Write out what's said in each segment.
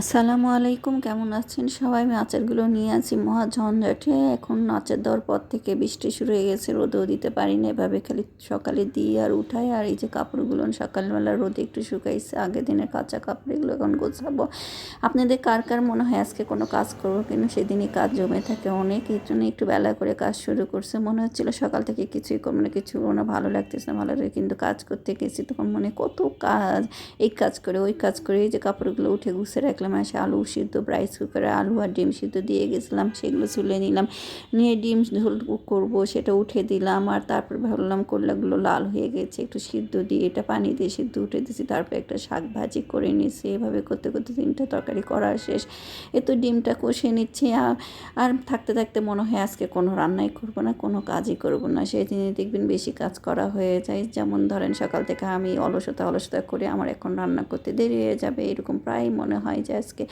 আসসালামু আলাইকুম, কেমন আছেন সবাই? আমি আচারগুলো নিয়ে আছি মহা ঝঞ্ঝাটে। এখন আচার দেওয়ার পর থেকে বৃষ্টি শুরু হয়ে গেছে, রোদেও দিতে পারি না। এভাবে খালি সকালে দিই আর উঠাই, আর এই যে কাপড়গুলো সকালবেলা রোদে একটু শুকাইছে আগের দিনের কাঁচা কাপড় এগুলো এখন গোছাবো। আপনাদের কার কার মনে হয় আজকে কোনো কাজ করব কিন্তু সেদিনই কাজ জমে থাকে অনেক, এই জন্য একটু বেলা করে কাজ শুরু করছে। মনে হচ্ছিল সকাল থেকে কিছুই করব না, কিছু না, ভালো লাগতেছে না, ভালো লাগে, কিন্তু কাজ করতে গেছি, তখন মনে কত কাজ, এই কাজ করে, ওই কাজ করে, এই যে কাপড়গুলো উঠে গুছে রাখলাম আসে আলু সিদ্ধ রাইস কুকারে আলু আর ডিম সিদ্ধ দিয়ে গেছিলাম, সেগুলো চুলে নিলাম। নিয়ে ডিম ঝোল করব, সেটা উঠে দিলাম, আর তারপর ভাবলাম করলাগুলো লাল হয়ে গেছে, একটু সিদ্ধ দিয়ে এটা পানি দিয়ে সিদ্ধ উঠে দিয়েছি, তারপর একটা শাক ভাজি করে নিয়েছি। এভাবে করতে করতে তিনটা তরকারি করা শেষ। এ তো ডিমটা কষে নিচ্ছি আর থাকতে থাকতে মনে হয় আজকে কোনো রান্নাই করব না, কোনো কাজই করব না। সেই দিনে দেখবেন বেশি কাজ করা হয়ে যায়। যেমন ধরেন সকাল থেকে আমি অলসতা অলসতা করে আমার এখন রান্না করতে দেরি হয়ে যাবে, এরকম প্রায় মনে হয় যে আজকে।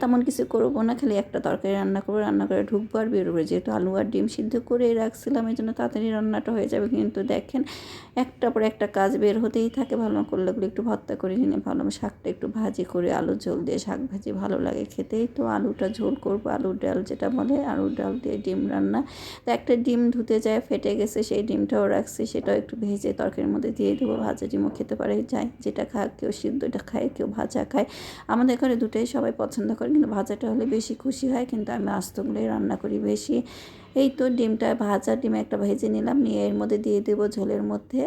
তেমন কিছু করব না, খালি একটা তরকারি রান্না করব, রান্না করে ঢুকবো আর বেরোবো। যেহেতু আলু আর ডিম সিদ্ধ করে রাখছিলাম, এই জন্য তাড়াতাড়ি রান্নাটা হয়ে যাবে। কিন্তু দেখেন, একটা পর একটা কাজ বের হতেই থাকে। ভালো করলেগুলো একটু ভর্তা করে নিয়ে ভালো। শাকটা একটু ভাজি করে আলু ঝোল দিয়ে শাক ভাজি ভালো লাগে খেতেই। তো আলুটা ঝোল করব, আলুর ডাল যেটা বলে, আলুর ডাল দিয়ে ডিম রান্না। তো একটা ডিম ধুতে যায়, ফেটে গেছে, সেই ডিমটাও রাখছি, সেটাও একটু ভেজে তরকারির মধ্যে দিয়ে দেবো। ভাজা ডিমও খেতে পারে যায় যেটা খায় কেউ সিদ্ধটা খায়, কেউ ভাজা খায়। আমাদের ঘরে দুটোই সবাই পছন্দ করে, কিন্তু ভাজাটা হলে বেশি খুশি হয়, কিন্তু আমি আস্তগুলোই রান্না করি বেশি। এই তো ডিমটা ভাজা, ডিম একটা ভেজে নিলাম, নিয়ে এর মধ্যে দিয়ে দেবো ঝোলের মধ্যে।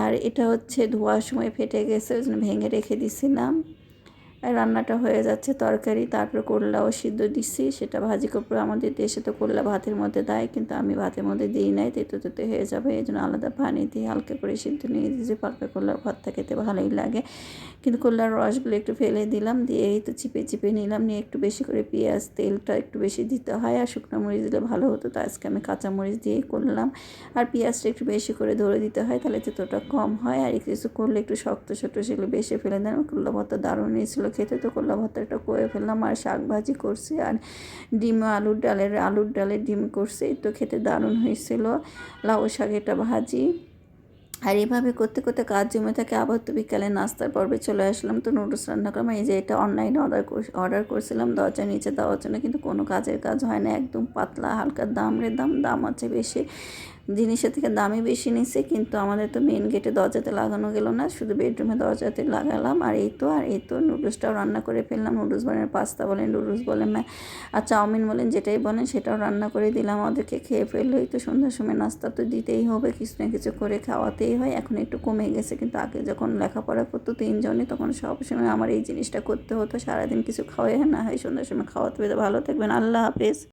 আর এটা হচ্ছে ধোয়ার সময় ফেটে গেছে, ওই জন্য ভেঙে রেখে দিছিলাম। রান্নাটা হয়ে যাচ্ছে, তরকারি, তারপর করলাও সিদ্ধ দিচ্ছি। সেটা ভাজি কাপড় আমাদের দেশে তো করলা ভাতের মধ্যে দেয়, কিন্তু আমি ভাতের মধ্যে দিই নাই, তেতো তেতো হয়ে যাবে এই জন্য আলাদা পানি দিয়ে হালকা করে সিদ্ধ নিয়ে দিয়েছি পাকা করলার ভাতটা খেতে ভালোই লাগে। কিন্তু করলার রসগুলো একটু ফেলে দিলাম, দিয়ে এই তো চিপে চিপে নিলাম, নিয়ে একটু বেশি করে পেঁয়াজ, তেলটা একটু বেশি দিতে হয়, আর শুকনো মরিচ দিলে ভালো হতো, তো আজকে আমি কাঁচা মরিচ দিয়েই করলাম। আর পেঁয়াজটা একটু বেশি করে ধরে দিতে হয়, তাহলে তেতোটা কম হয়, আর কিছু করলে একটু শক্ত, ছোটো, সেগুলো বেশি ফেলে দেন, করলা ভাতটা দারুণ হয়েছিলো খেতে তো করলা ভর্তাটা করে ফেললাম আর শাক ভাজি করছি আর ডিম আলুর ডালের আলুর ডালের ডিম করছি তো খেতে দারুণ হয়েছিল। লাউ শাক এটা ভাজি। আর এভাবে করতে করতে কাজ জমে থাকে, আবার তো বিকালে নাস্তার পর্বে চলে আসলাম। তো নুডলস রান্না করলাম, এই যে এটা অনলাইনে অর্ডার অর্ডার করছিলাম, দরজা নিচে দেওয়ার জন্য, কিন্তু কোনো কাজের কাজ হয় না, একদম পাতলা, হালকা দাম রে দাম দাম আছে বেশি। জিনিসের থেকে দামই বেশি নিচ্ছে কিন্তু আমাদের তো মেন গেটে দরজাতে লাগানো গেল না, শুধু বেডরুমে দরজাতে লাগালাম, আর এই তো, আর এই তো নুডলসটাও রান্না করে ফেললাম নুডলস বলেন পাস্তা বলেন নুডলস বলেন আর চাউমিন বলেন, যেটাই বলেন, সেটাও রান্না করে দিলাম, ওদেরকে খেয়ে ফেললেই তো সন্ধ্যার সময় নাস্তা তো দিতেই হবে, কিছু না কিছু করে খাওয়াতেই হয়, এখন একটু কমে গেছে, কিন্তু আগে যখন লেখাপড়া করতো তিনজনে তখন সবসময় আমার এই জিনিসটা করতে হতো, সারাদিন কিছু খাওয়াই না, হয় সন্ধ্যার সময় খাওয়াতে ভালো থাকবেন, আল্লাহ হাফেজ।